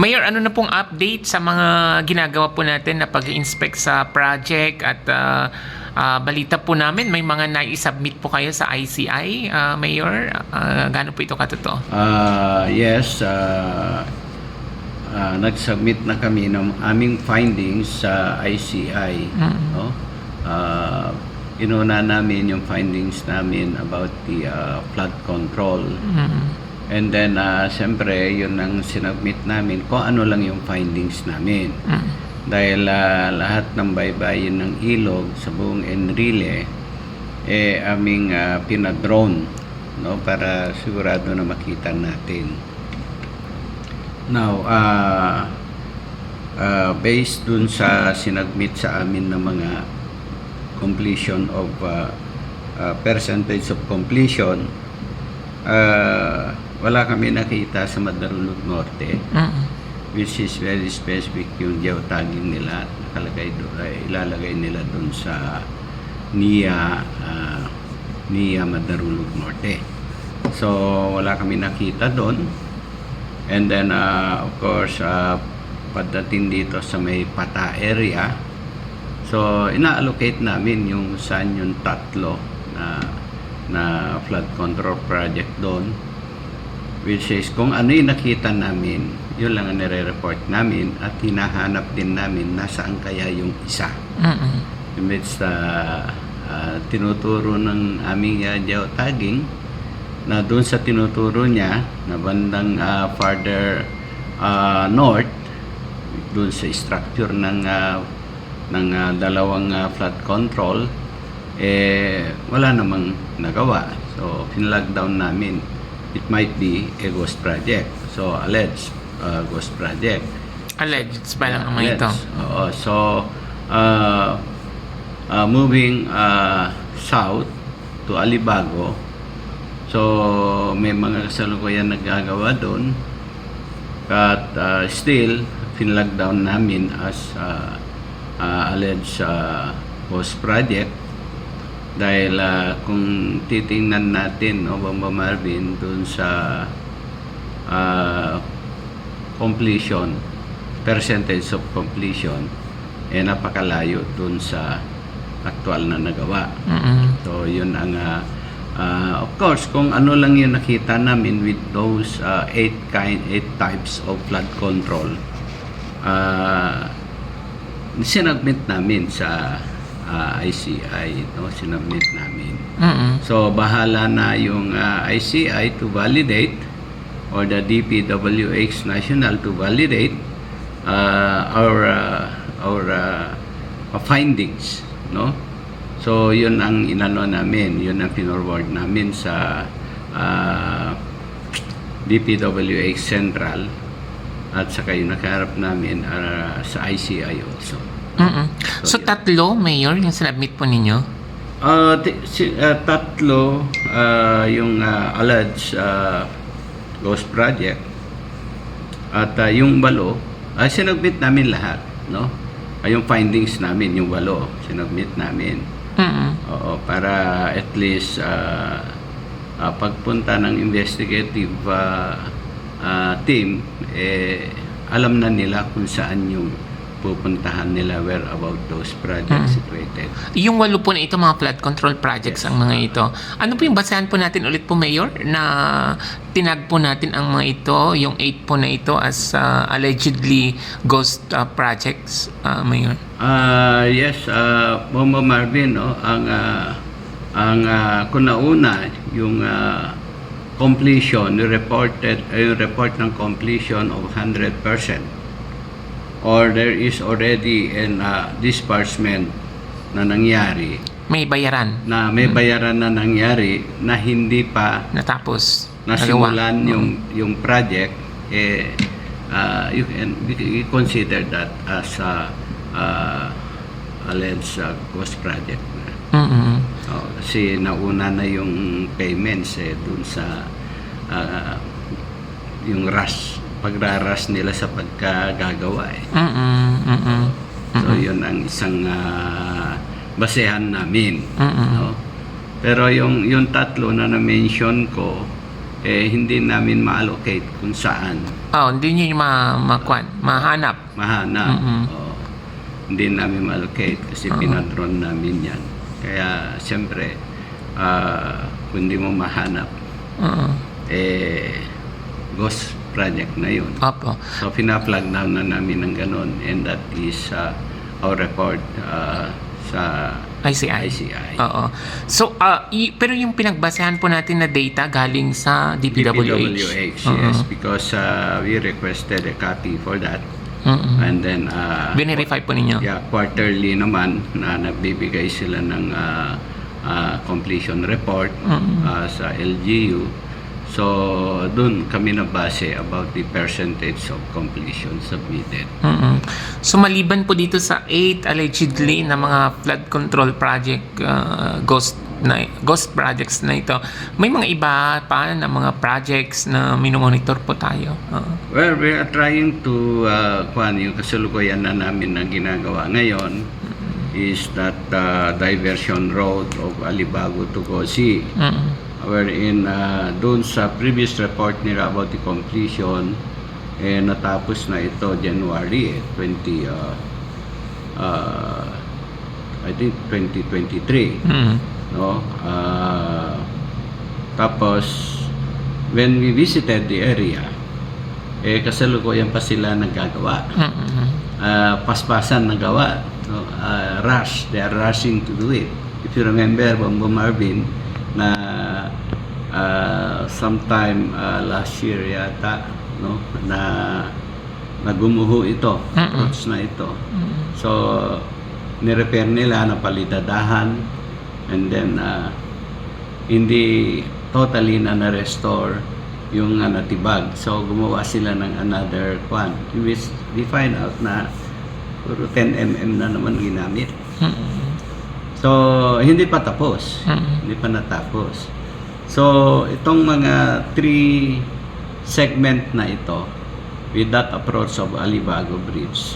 Mayor, ano na pong update sa mga ginagawa po natin na pag-inspect sa project at ah, ah, balita po namin may mga nai-submit po kayo sa ICI, ah, Mayor. Ah, gaano po ito katotoo? Ah, yes, ah, ah, nag-submit na kami ng aming findings sa ICI. No? Ah, inuna namin yung findings namin about the ah, flood control. Mm. And then, ah, siyempre, yun ang sinubmit namin kung ano lang yung findings namin. Mm. Dahil ah, lahat ng baybayin ng ilog sa buong Enrile, eh, aming ah, pinadrone no, para sigurado na makita natin. Now, ah ah, based dun sa sinagmit sa amin ng mga completion of ah, ah, percentage of completion, ah, wala kami nakita sa Madarulog Norte Mm. which is very specific yung geotagging nila. Nakalagay do, ay, ilalagay nila doon sa NIA ah, NIA Madarulog Norte. So wala kami nakita doon and then ah, of course ah, pagdating dito sa may pata area so ina-allocate namin yung saan yung tatlo na na flood control project doon which is kung ano yung nakita namin, yun lang ang nire-report namin at hinahanap din namin nasaan kaya yung isa. Mm. Imbes sa ah, tinuturo ng aming uh, geotagging na doon sa tinuturo niya na bandang ah, farther ah, north doon sa structure ng ah, ng ah, dalawang ah, flood control eh wala namang nagawa. So pinlockdown namin it might be a ghost project. So, alleged uh, ghost project. Alleged pa lang ang mga ito. Oo. So, uh, uh, moving uh, south to Alibago, so may mga kasalukuyan nagagawa doon. At uh, still, pinlockdown namin as uh, uh, alleged uh, ghost project dahil ah, kung titingnan natin no Bamba Marvin dun sa ah, completion percentage of completion eh napakalayo dun sa actual na nagawa Mm. so yun ang ah, ah, of course kung ano lang yung nakita namin with those ah, eight kind eight types of flood control ah sinubmit namin sa ah, ICI no sinubmit namin Mm. So bahala na yung uh, ICI to validate or the DPWH national to validate uh, our uh, our uh, findings, no? So yun ang inano namin, yun ang pinorward namin sa uh, DPWH Central at saka yung nakaharap namin uh, sa ICI also. Mm. So, tatlo, Mayor, yung sinabmit po ninyo? Ah, ti- si, ah, tatlo ah, yung uh, alleged ah, ghost project at ah, yung balo ay sinubmit namin lahat no Ay, yung findings namin yung balo sinubmit namin Mm. oo para at least ah, ah, pagpunta ng investigative ah, ah, team eh alam na nila kung saan yung pupuntahan nila where about those projects situated? Yung walo po na ito, mga flood control projects ang mga ito. Ano po yung basehan po natin ulit po, Mayor, na tinag po natin ang mga ito, yung 8 po na ito as uh, allegedly ghost uh, projects, uh, Mayor? Ah, yes, uh, Momo Marvin, no, ang ah, ang uh, kung nauna yung ah, completion, reported yung report ng completion of 100% or there is already an ah, disbursement na nangyari May bayaran na may bayaran na nangyari na hindi pa natapos. nasimulan nagawa. yung yung project eh uh, you can you consider that as a uh, alleged uh, ghost project Mm-mm. oh, kasi nauna na yung payments eh dun sa uh, yung rush pagraras nila sa pagkagagawa eh Mm-mm. Mm-mm. so yun ang isang uh, basehan namin Mm-mm. no? Pero yung yung tatlo na na-mention ko eh hindi namin ma-allocate kung saan Oh, hindi niyo ma, makwan, mahanap. mahanap. Mm-mm. Oo. Hindi namin ma-allocate kasi Oo. pinadron namin yan. Kaya, siyempre, ah, kung di mo mahanap, Oo. eh, ghost project na yun. Opo. So, pina-plug down na namin ng ganun and that is uh, our report uh, sa ICI. ICI. Oo. So, ah, y- pero yung pinagbasehan po natin na data galing sa DPWH. DPWH, Oo. yes, because uh, we requested a copy for that. Mm-mm. And then, uh, Verify po ninyo. yeah, quarterly naman na nagbibigay sila ng uh, uh, completion report Mm-mm. uh, sa LGU. So, dun kami nabase about the percentage of completion submitted. Mm-mm. So maliban po dito sa 8 allegedly na mga flood control project uh, ghost na ghost projects na ito, may mga iba pa na mga projects na minomonitor po tayo. Oo. Well, we are trying to, uh, kuhan, yung kasalukuyan na namin na ginagawa ngayon is that uh, diversion road of Alibago to Gosi. Mm-mm. Wherein, uh, doon sa previous report nila about the completion, eh, natapos na ito January eh, 20, uh, uh, I think 2023 Mm-mm. no Ah, tapos when we visited the area eh kasalukuyan pa sila nagagawa Mm-mm. Ah, paspasan na gawa no? Ah, rush they are rushing to do it if you remember Bombo Marvin na ah, sometime ah, last year yata no na nagumuho ito Mm-mm. approach na ito Mm-mm. So, nirepair nila, napalitadahan, and then, uh, hindi totally na na-restore yung uh, natibag. So, gumawa sila ng another one. Which we find out na puro 10 mm na naman ginamit. Mm-mm. So, hindi pa tapos. Mm-mm. Hindi pa natapos. So, itong mga three segment na ito, with that approach of Alibago Bridge,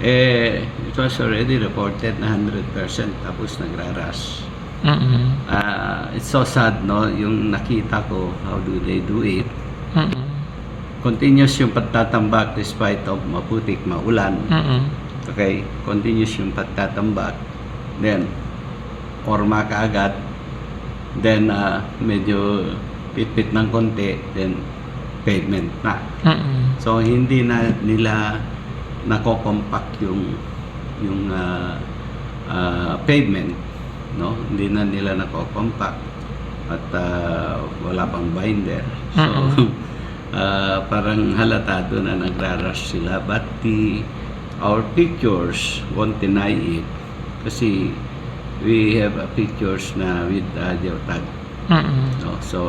eh, it was already reported na 100% tapos nagraras. Mm-mm. Ah, it's so sad, no? Yung nakita ko, how do they do it? Mm-mm. Continuous yung pagtatambak despite of maputik, maulan. Mm-mm. Okay? Continuous yung pagtatambak. Then, forma ka agad. Then, ah, medyo pitpit ng konti. Then, pavement na. Mm-mm. So, hindi na nila nako-compact yung yung ah, ah, pavement, no? Hindi na nila nako-compact at ah, wala pang binder. So, Mm-mm. ah, parang halata doon na nagrarush sila. But the, our pictures won't deny it kasi we have a pictures na with uh, geotag. Mm-mm. No? So,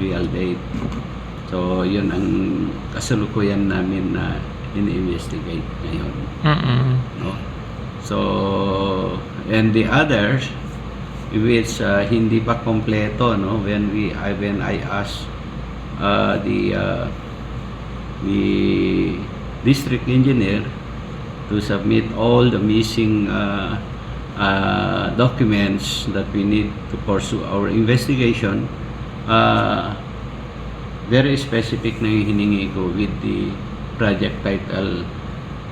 real date. So, yun ang kasalukuyan namin na ini-investigate ngayon. Mm-mm. No? So, and the others, which uh, hindi pa kompleto, no? When we, I, when I asked uh, the, uh, the district engineer to submit all the missing uh, uh, documents that we need to pursue our investigation, uh, very specific na yung hiningi ko with the project title,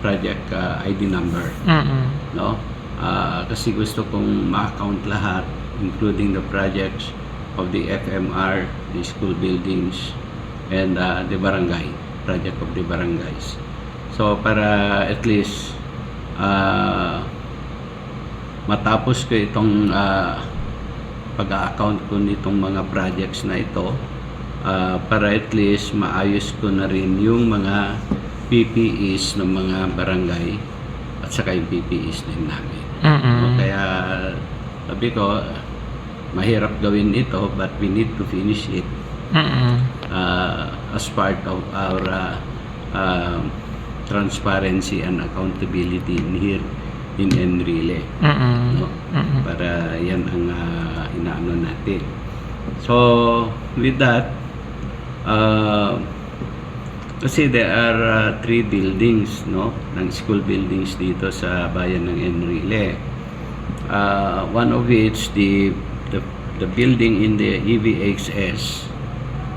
project uh, ID number, Mm-mm. no? Ah, kasi gusto kong ma-account lahat, including the projects of the FMR, the school buildings, and uh, the barangay, project of the barangays. So, para at least ah, matapos ko itong ah, pag-account ko nitong mga projects na ito, ah, para at least maayos ko na rin yung mga PPEs ng mga barangay at saka yung PPEs din namin. Mm-mm. Kaya sabi ko, mahirap gawin ito but we need to finish it Mm-mm. uh, as part of our uh, um, transparency and accountability in here in Enrile. Mm-mm. No? Mm-mm. Para yan ang uh, inaano natin. So, with that, uh, kasi there are uh, three buildings, no, ng school buildings dito sa bayan ng Enrile. Uh, one of which, the, the, the building in the EVXS,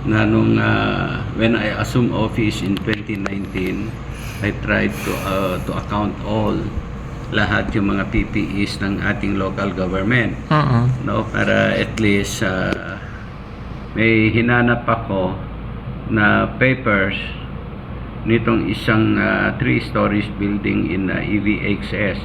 na nung ah, when I assumed office in 2019, I tried to uh, to account all lahat yung mga PPEs ng ating local government Oo. no para at least ah, may hinanap ako na papers nitong isang ah, three stories building in ah, EVXS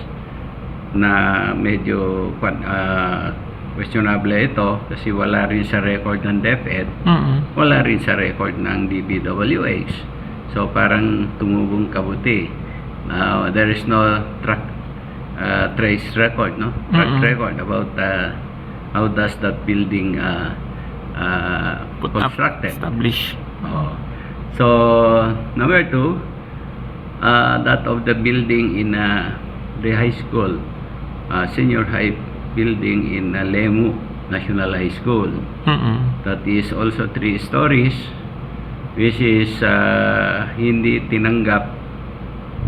na medyo ah, questionable ito kasi wala rin sa record ng DepEd Oo. wala rin sa record ng DPWH so parang tumubong kabuti now there is no track uh, trace record no track Mm-mm. record about uh, how does that building uh, uh, Put up, constructed establish. Oo. So, number two, uh, that of the building in uh, the high school, uh, senior high building in uh, Lemu National High School. Oo. That is also three stories, which is uh, hindi tinanggap,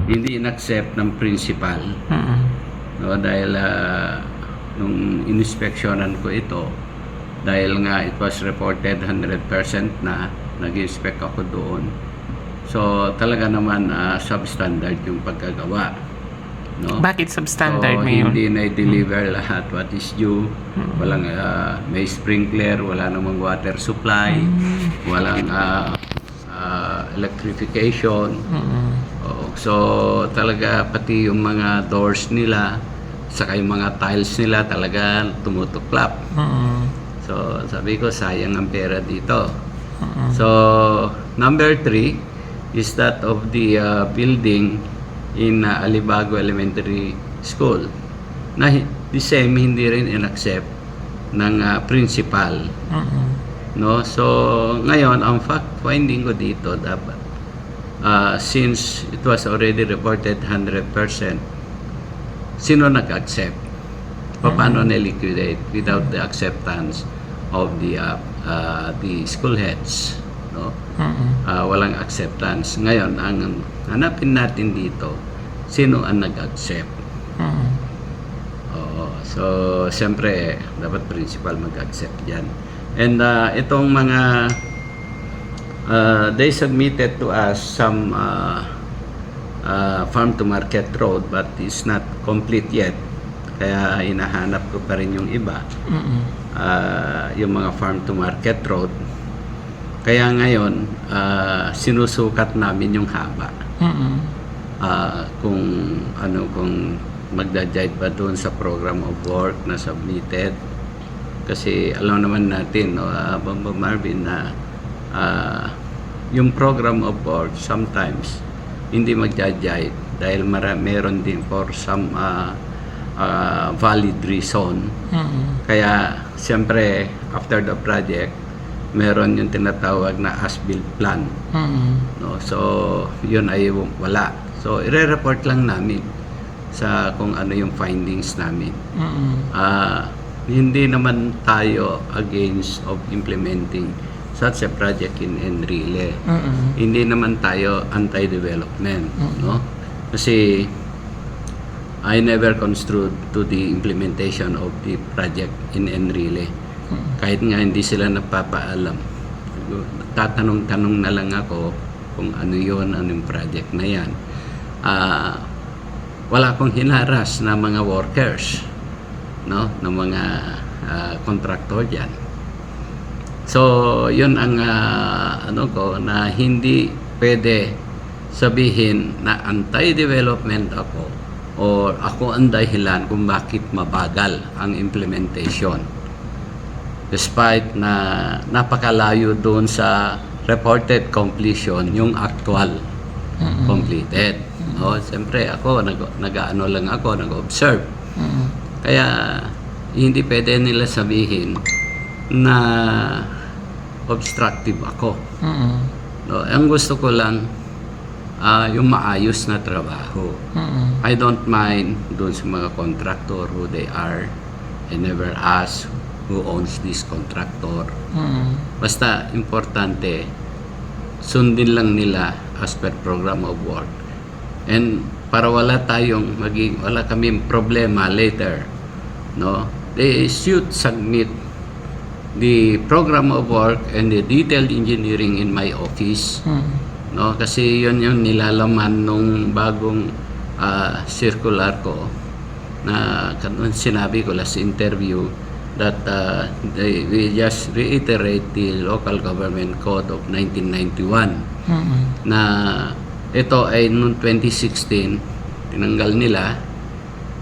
hindi inaccept ng principal. Oo. No, dahil uh, nung inspeksyonan ko ito, dahil nga it was reported 100% na nag-inspect ako doon. So talaga naman uh, substandard yung pagkagawa. No? Bakit substandard so, Mayor? hindi na-deliver lahat what is due. Mm. Walang uh, may sprinkler, wala namang water supply, Mm. walang uh, uh, electrification. Oo. Oo. So, talaga pati yung mga doors nila, saka yung mga tiles nila talaga tumutuklap. Oo. So, sabi ko, sayang ang pera dito. Oo. So, number three is that of the uh, building in uh, Alibago Elementary School. Na the same, hindi rin in-accept ng uh, principal. Oo. No? So, ngayon, ang fact finding ko dito dapat uh, since it was already reported 100%, sino nag-accept? Paano na-liquidate without the acceptance of the uh, uh, the school heads? No? Oo. Uh, walang acceptance. Ngayon, ang hanapin natin dito, sino ang nag-accept? Oo. Oo. So, siyempre, dapat principal mag-accept yan. And uh, itong mga, uh, they submitted to us some uh, uh, farm to market road but it's not complete yet. Kaya hinahanap ko pa rin yung iba. Oo. Uh, yung mga farm to market road. Kaya ngayon, uh, sinusukat namin yung haba Oo. ah kung ano kung magda-jive ba doon sa program of work na submitted kasi alam naman natin no uh, Bombo Marvin na ah, yung program of work sometimes hindi magja-jive dahil mara, meron din for some ah, ah, valid reason Oo. kaya siyempre after the project meron yung tinatawag na as-built plan Oo. No? So, yun ay wala. So, ire-report lang namin sa kung ano yung findings namin. Oo. Ah, hindi naman tayo against of implementing such a project in Enrile. Oo. Hindi naman tayo anti-development, no? Kasi I never construed to the implementation of the project in Enrile. Kahit nga hindi sila napapaalam. Tatanong-tanong na lang ako kung ano yon anong project na yan. Ah, wala akong hinaras na mga workers, no? ng mga ah, contractor diyan. So, yun ang ah, ano ko na hindi pwede sabihin na anti-development ako or ako ang dahilan kung bakit mabagal ang implementation. Despite na napakalayo doon sa reported completion yung actual Oo. completed. No, siyempre ako nag nag-ano lang ako, nag-observe. Oo. Kaya hindi pwede nila sabihin na obstructive ako. Oo. No, ang gusto ko lang ah, yung maayos na trabaho. Oo. I don't mind doon sa mga contractor who they are. I never ask who owns this contractor. Oo. Basta importante, sundin lang nila as per program of work. And para wala tayong maging wala kaming problema later, no? They should submit the program of work and the detailed engineering in my office Mm. No kasi yun yung nilalaman nung bagong ah, circular ko na sinabi ko last interview that uh, they, we just reiterate the local government code of 1991 Mm. na ito ay noong 2016 tinanggal nila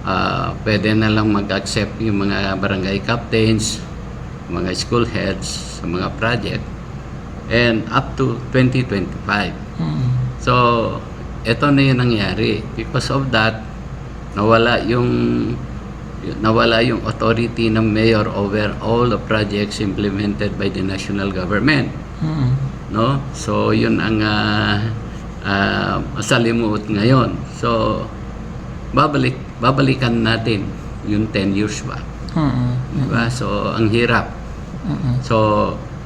ah, pwede na lang mag-accept yung mga barangay captains mga school heads sa mga project and up to 2025 Mm. so ito na yung nangyari because of that nawala yung nawala yung authority ng mayor over all the projects implemented by the national government Mm. no so yun ang uh, masalimuot ngayon so babalik babalikan natin yung 10 years ba Mm. diba so ang hirap Mm. so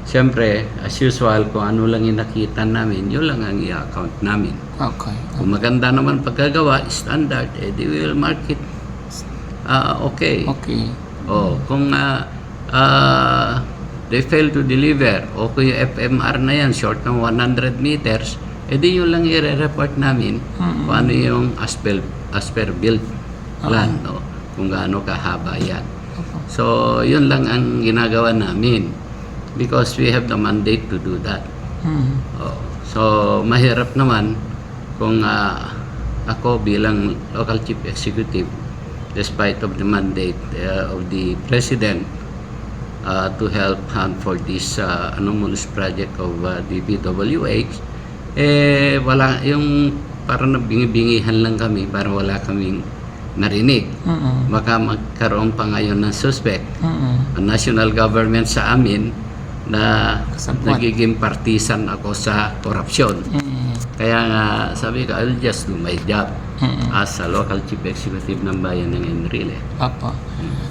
siyempre as usual kung ano lang yung nakita namin yun lang ang i-account namin Okay. kung maganda naman pagkagawa standard eh they will mark it ah, okay Okay. Oh, kung ah, ah, they fail to deliver o kung yung FMR na yan short ng 100 meters, edi yun lang i-report namin Mm. kung ano yung as per, as per build plan, no? kung gaano kahaba yan. So, yun lang ang ginagawa namin because we have the mandate to do that. Mm. Oh, so, mahirap naman kung ah, ako bilang local chief executive, despite of the mandate uh, of the president uh, to help hunt for this uh, anomalous project of uh, the BWH, eh, wala, yung parang nabingi-bingihan lang kami para wala kaming narinig. Mm. Baka magkaroon pa ngayon ng suspect Mm. ang national government sa amin na Kasabwat. nagiging partisan ako sa korupsyon. Mm. Kaya nga sabi ko, I'll just do my job Mm. as a local chief executive ng bayan ng Enrile. Apo.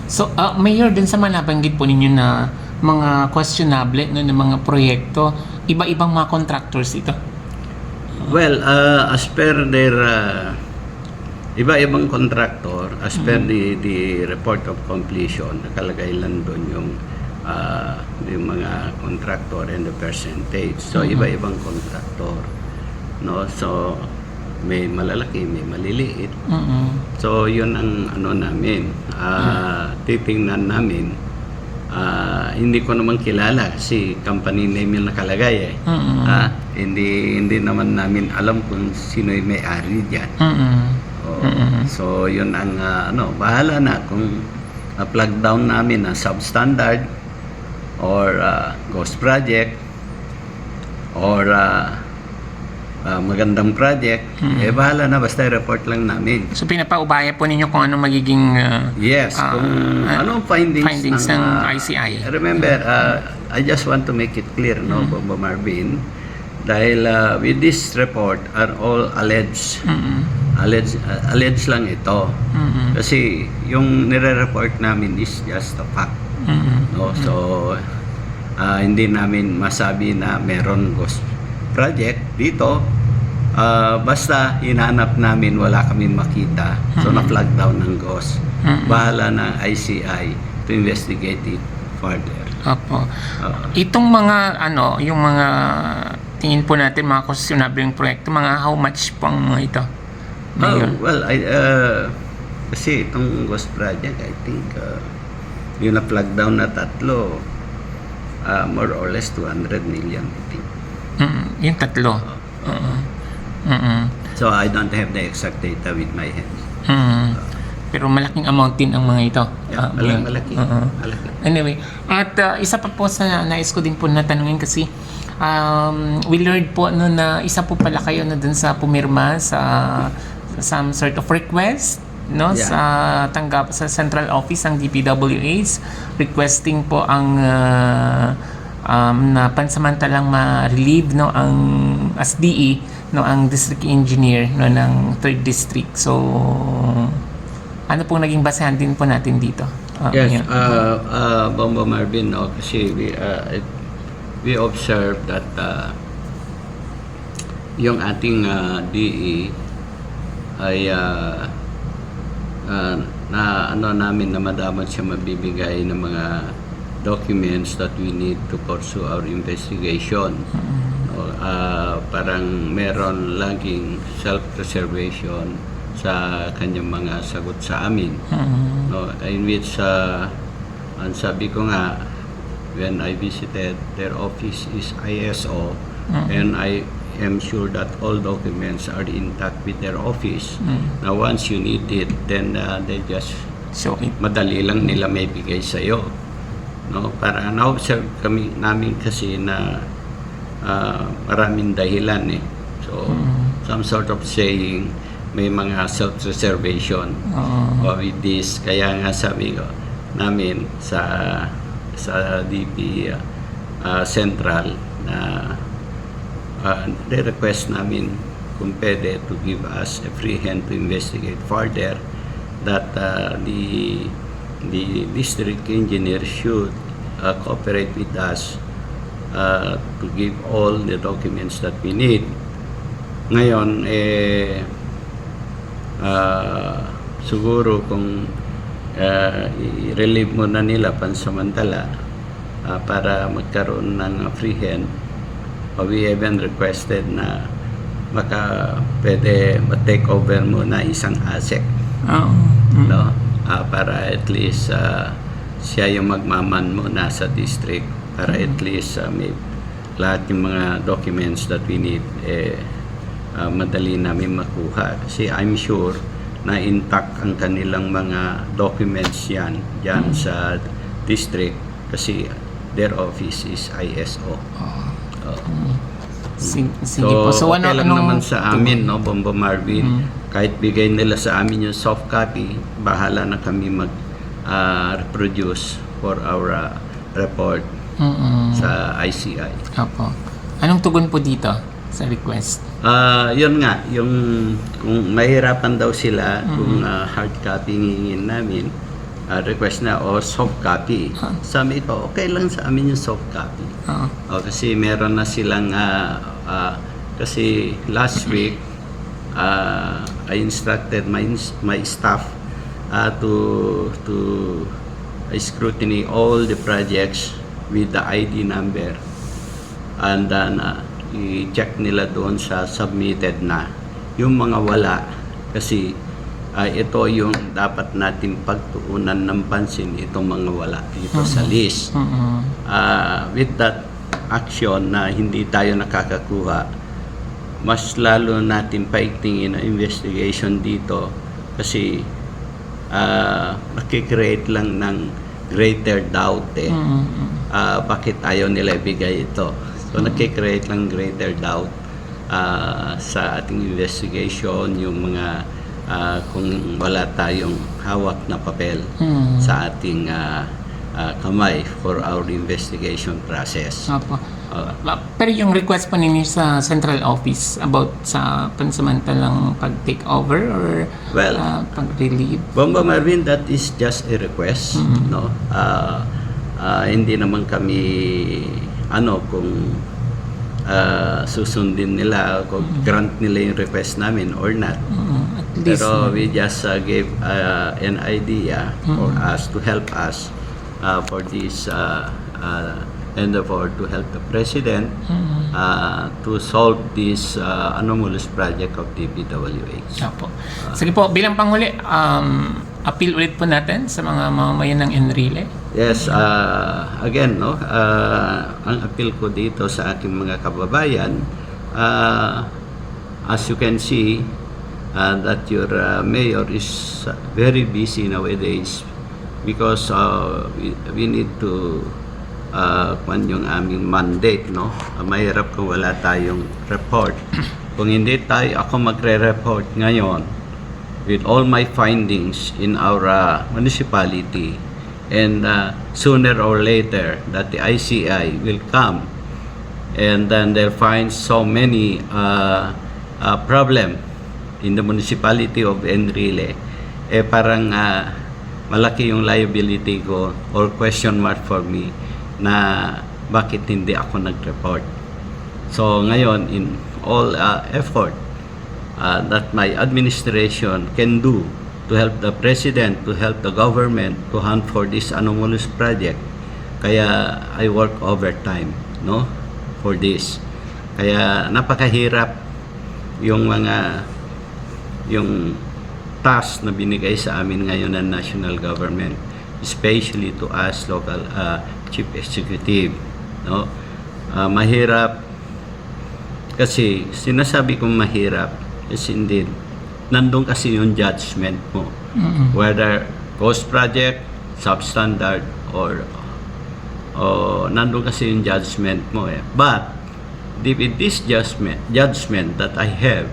So, uh, Mayor, dun sa mga nabanggit po ninyo na mga questionable no, ng mga proyekto, iba-ibang mga contractors ito. Well, uh, as per their uh, iba-ibang contractor, as per the, the report of completion, nakalagay lang doon yung uh, yung mga contractor and the percentage. So, iba-ibang contractor. No? So, may malalaki, may maliliit. Mm. So, yun ang ano namin. ah titingnan namin. Ah, hindi ko naman kilala kasi company name yung nakalagay eh. Mm. Ah, hindi hindi naman namin alam kung sino yung may-ari diyan. Mm. Oo. So, yun ang ah, ano, bahala na kung ah, plug down namin na substandard or ah, ghost project or ah, ah, magandang project, eh bahala na basta report lang namin. So, pinapaubaya po ninyo kung ano magiging... uh, Yes, Ah, kung ah, anong findings, findings ng ah, ICI. Remember, ah, I just want to make it clear, no, Bobo Marvin, dahil ah, with this report are all alleged. mm, Alleged, ah, alleged lang ito. mm, Kasi yung nire-report namin is just a fact. Mm, No? So, ah, hindi namin masabi na meron ghost project dito. Ah, basta hinanap namin, wala kami makita. So, na-flag down ng ghost. Mm. Bahala ng ICI to investigate it further. Opo. Ah, Itong mga, ano, yung mga tingin po natin, mga yung proyekto, mga how much po ang mga ito? oh, Mayor? well, I, ah, kasi itong ghost project, I think, ah, yung na-flag down na tatlo, ah, more or less 200 million, I think. Mm, yung tatlo. Mm, mm, So, I don't have the exact data with my hands. mm. Pero malaking amount din ang mga ito. Yeah, Ah, malaki, malaki. Oo. malaki. Anyway, at uh, isa pa po sa nais ko din po natanungin kasi um, we learned po no, na isa po pala kayo na dun sa pumirma sa, sa some sort of request no Yeah. sa tanggap sa central office ng DPWH requesting po ang uh, um, na pansamantalang ma-relieve no ang as DE no ang district engineer no ng 3rd district so ano pong naging basehan din po natin dito Ah, Yes, Mayor. uh, uh, Bombo Marvin, no, kasi we, uh, it- we observe that uh, yung ating uh, DE ay uh, uh, na ano namin na madamat siya mabibigay ng mga documents that we need to pursue our investigation. No, ah, parang meron laging self-preservation sa kanyang mga sagot sa amin. Mm. No, in which, uh, ang sabi ko nga, when I visited, their office is ISO, and I am sure that all documents are intact with their office. Now, once you need it, then uh, they just So, it, madali lang nila may bigay sa iyo. No, para na-observe kami namin kasi na ah, maraming dahilan eh. So, some sort of saying may mga self-reservation uh, with this. Kaya nga sabi ko namin sa sa DP ah, Central na uh, request namin pwede to give us a free hand to investigate further that uh, the the district engineer should uh, cooperate with us uh, to give all the documents that we need. Ngayon, eh, ah, siguro kung uh, i-relieve mo na nila pansamantala ah, para magkaroon ng free hand, uh, we even requested na maka pwede ma-take over mo na isang asset. Oh, mm. no? Ah, para at least ah, siya yung magmaman mo nasa district. Para at least ah, may lahat yung mga documents that we need eh ah, madali namin makuha. Kasi I'm sure na intact ang kanilang mga documents yan dyan sa district kasi their office is ISO. Oh. Sige, sige So, po. So, ano, okay lang anong- naman sa amin, no, Bombo Marvin. Mm. Kahit bigay nila sa amin yung soft copy, bahala na kami mag-reproduce for our ah, report Mm-mm. sa ICI. Opo. Anong tugon po dito sa request? Ah, yun nga, yung kung mahirapan daw sila kung ah, hard copy hingin namin, ah, request na o soft copy. Huh. Sabi ko, okay lang sa amin yung soft copy. Oo. Oh, kasi meron na silang ah, ah, kasi last week ah, I instructed my my staff ah, to to scrutiny all the projects with the ID number. And then ah, i-check nila doon sa submitted na. Yung mga wala kasi ah, ito yung dapat natin pagtuunan ng pansin itong mga wala dito sa list. Mm-mm. uh, with that action na hindi tayo nakakakuha, mas lalo natin paigtingin ang investigation dito kasi uh, nakikreate lang ng greater doubt eh. Mm-mm. Ah, bakit ayaw nila ibigay ito? So nakikreate lang greater doubt ah, sa ating investigation, yung mga ah, kung wala tayong hawak na papel Mm. sa ating ah, ah, kamay for our investigation process. Opo. Ba- Pero yung request po ninyo sa central office about sa pansamantalang pag-take over or Well, ah, pag-relieve? Bomba Marvin, that is just a request, no? Ah, ah, hindi naman kami ano kung ah, susundin nila kung grant nila yung request namin or not. Mm, at least, Pero we just uh, gave uh, an idea for us to help us uh, for this uh, uh, endeavor to help the president uh, to solve this uh, anomalous project of DPWH. Opo. Sige po, bilang panghuli, um, appeal ulit po natin sa mga mamamayan ng Enrile. Yes, uh, again, no, uh, ang appeal ko dito sa aking mga kababayan, uh, as you can see, uh, that your uh, mayor is very busy nowadays because uh, we, we need to uh, kwan yung aming mandate, no? Uh, mahirap kung wala tayong report. Kung hindi tayo, ako magre-report ngayon, with all my findings in our uh, municipality and uh, sooner or later that the ICI will come and then they'll find so many uh, uh, problem in the municipality of Enrile eh parang uh, malaki yung liability ko or question mark for me na bakit hindi ako nag-report so ngayon in all uh, effort uh, that my administration can do to help the president, to help the government to hunt for this anomalous project, Kaya I work overtime, no? For this. Kaya napakahirap yung mga yung task na binigay sa amin ngayon ng national government especially to us local uh, chief executive no? Ah, mahirap. Kasi sinasabi kong mahirap is indeed nandun kasi yung judgment mo. Whether ghost project substandard or oh, nandun kasi yung judgment mo eh. But with this judgment judgment that I have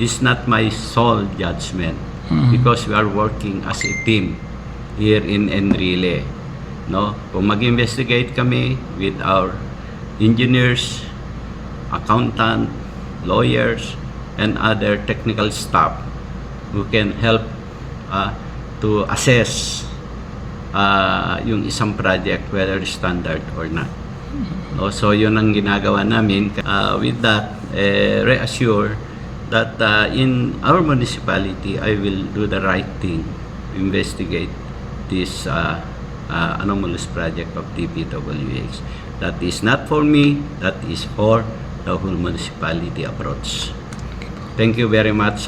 is not my sole judgment because we are working as a team here in Enrile. No? Kung mag-investigate kami with our engineers, accountant, lawyers, and other technical staff who can help uh, to assess uh, yung isang project whether standard or not. No, so yun ang ginagawa namin. Uh, with that, eh, reassure that uh, in our municipality, I will do the right thing, investigate this uh, uh, anomalous project of DPWH. That is not for me, that is for the whole municipality approach. Thank you very much.